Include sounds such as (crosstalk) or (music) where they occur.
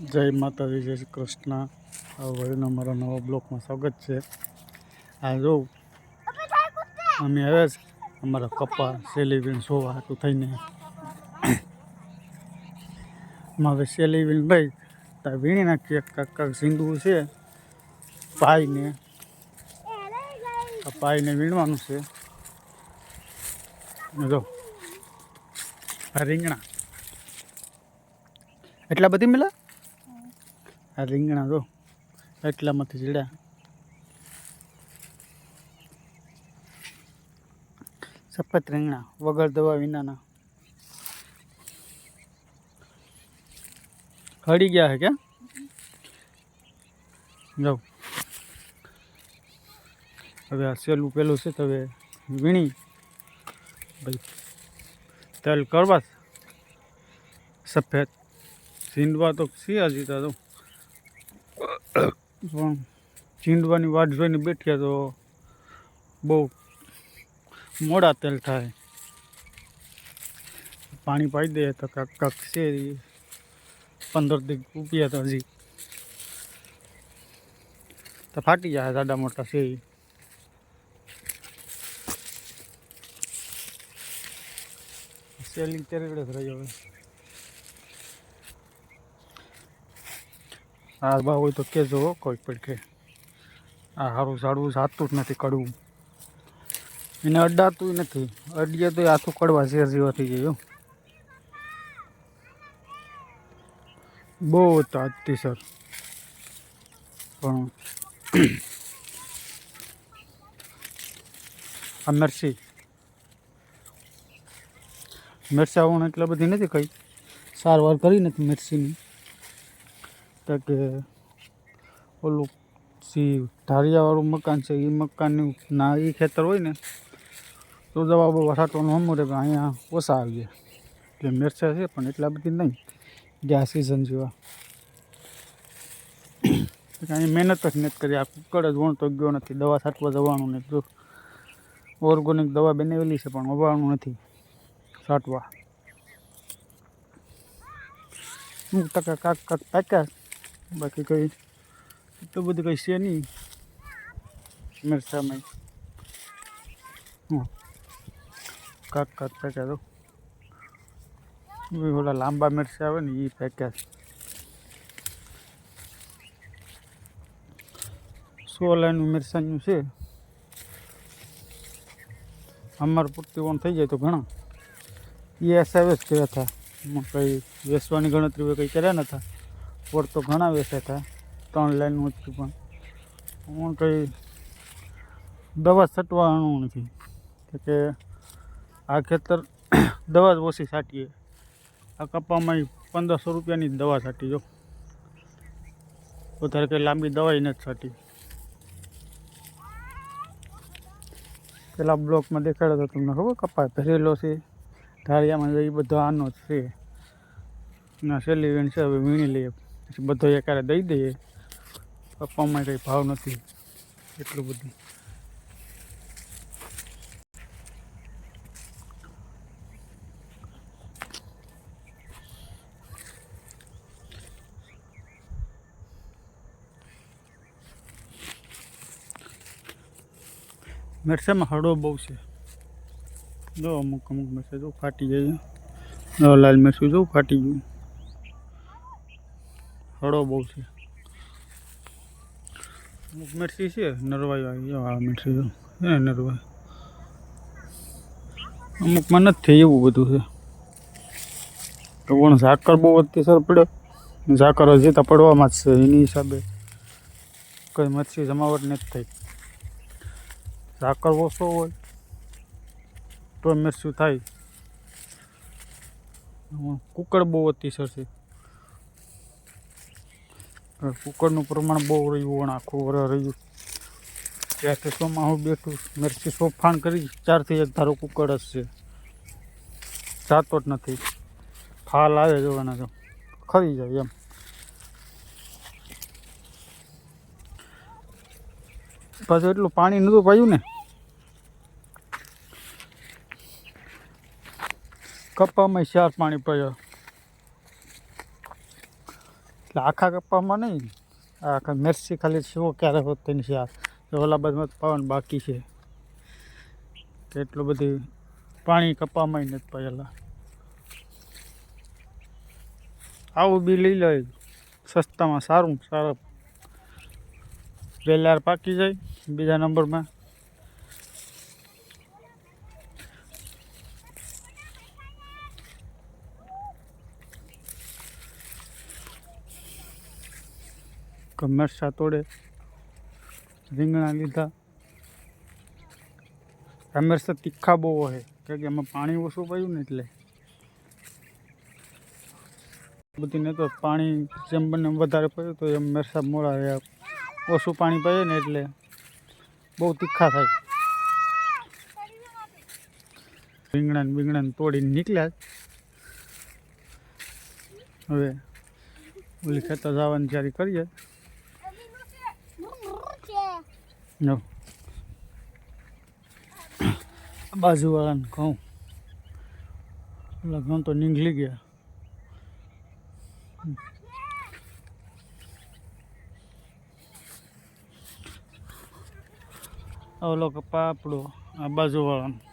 જય માતાજી, જય શ્રી કૃષ્ણ. વળીને અમારા નવા બ્લોકમાં સ્વાગત છે. આ જો, અમે આવ્યા છે, અમારા કપ્પા સેલીવીન સોવા હાટું થઈને. હવે સેલીવીન ભાઈ ત્યાં વીણી નાખીએ કાંક કાંક સિંધુ છે, પાઈને. પાઈને વીણવાનું છે. જો, આ રીંગણા. એટલા બધી મિલા? આ રીંગણા જો એટલામાંથી જીડ્યા. સફેદ રીંગણા વગર દવા વિનાના. હળી ગયા હે કે જાઓ. હવે આ સેલું પેલું છે તો હવે વીણી. ભાઈ, તેલ કરવા. સફેદ. સીંડવા તો છે હજી તો પણ ચીંડવાની વાટ જોઈને બેઠ્યા તો બહુ મોડા તેલ થાય. પાણી પાઈ દે તો કાંક કાંક છે પંદર દી ઉપિયા તો હજી. તો ફાટી જાય જાડા મોટા છે. સેલિંગ તેરડે જ રહ્યો હવે. આ બા હોય તો કહેજો કોઈ કોઈ પડખે આ સારું ઝાડવું જાતું જ નથી કડવું. એને અડાતું નથી. અડીએ તો આથું કડવા ઝેર જેવા થઈ ગયો. બહુ તાજતી સર. પણ આ મરસી આવવાનું એટલે બધી નથી કઈ સારવાર કરી નથી મરસીની તો કે ઓલું સી ધારિયાવાળું મકાન છે એ મકાનનું ના એ ખેતર હોય ને, તો દવા બહુ છાંટવાનું હમું રહે અહીંયા ઓછા આવી જાય એટલે મેરસા છે, પણ એટલા બધી નહીં. આ સિઝન જેવા. અહીં મહેનત જ નથી કરી, આ કુકડ જ વણતો ગયો નથી, દવા છાંટવા જવાનું નથી જો ઓર્ગોનિક દવા બનાવેલી છે, પણ વવાવાનું નથી છાંટવા. અમુક ટકા કાક કાક પાક્યા બાકી કંઈ એટલું બધું કંઈ છે નહીં. મિરચામાં. હં કાક કાક પેક્યા તો ઓલા લાંબા મિરચા આવે ને એ પેક્યા છે સો લાઈનનું મિરસાનું છે. અમાર પૂરતી ઓન થઈ જાય તો ઘણા. એ એસાવે જ કર્યા હતા એમાં કંઈ વેસવાની ગણતરી કંઈ કર્યા નતા. વર તો ઘણા વેચ્યા હતા ત્રણ લાઈન હતું પણ. હું કંઈ દવા છટવાનું નથી. કે આ ખેતર (coughs) દવા જ ઓછી છાંટીએ. આ કપામાં પંદરસો રૂપિયાની દવા છાંટી, જો. વધારે કંઈ લાંબી દવાઈ નથી છાંટી. પેલા બ્લોકમાં દેખાડ્યો હતો તમને ખબર કપા ભરેલો છે. ધારિયામાં એ બધો આનો જ છે. ના, છેલ્લી વેણ છે, હવે વીણી લઈએ. બધો એકારે દઈ દઈએ. કપામાં કંઈ ભાવ નથી એટલું બધું. મિરસામાં હળો બહુ છે. જો અમુક અમુક મિરસા જો ફાટી જાય જો લાલ મિરચું જો ફાટી ગયું. હળો બહુ છે. અમુક મિરચી છે, નરવાઈ આવી આ મિરચી છે નરવાઈ. અમુકમાં નથી એવું બધું છે. તો પણ ઝાકર બહુ અતિસર પડ્યો ઝાકર હજી તો પડવામાં જ છે, એની હિસાબે કંઈ મચ્છી જમાવટ નથી થઈ. ઝાકર ઓછો હોય તો મિરચું થાય. કુકર બહુ અતિશર છે. કુકરનું પ્રમાણ બહુ રહ્યું આખું વર રહ્યું. ત્યારથી સોમાં હું બેઠું, મિરચી સોફાણ કરી, ચારથી એક ધારો કુકર જ છે. જાતો જ નથી. ફાલ આવે જોવાના તો. ખરી જાય એમ. પાછું એટલું પાણી નહોતું પાયું ને. કપ્પામાં ચાર પાણી પડ્યો. એટલે આખા કપ્પામાં નહીં. આખા મિર્ચી ખાલી શીવો ક્યારે હોત તેની છે આ. ઓલા બાજુમાં પાવાનું બાકી છે. એટલું બધું પાણી કપ્પામાં નથી પાયેલા આવું બી લઈ લે સસ્તામાં સારું સારું. વેલાર પાકી જાય બીજા નંબરમાં. મરચા તોડે રીંગણા લીધા. મરચા તીખા બહુ હોય કારણ કે એમાં પાણી ઓછું પડ્યું ને એટલે. બધી ને તો પાણી જેમ બને વધારે પડ્યું તો એમ મેરસા મોડા રહ્યા ઓછું પાણી પડે ને એટલે બહુ તીખા થાય. રીંગણા ને બીંગણા ને તોડીને નીકળ્યા. હવે ઓલી ખેતર જવાની તૈયારી કરીએ. બાજુવાળાને કહું. લગ્ન તો નીકળી ગયા. ઓલો કપા આપણો આ બાજુવાળાનો.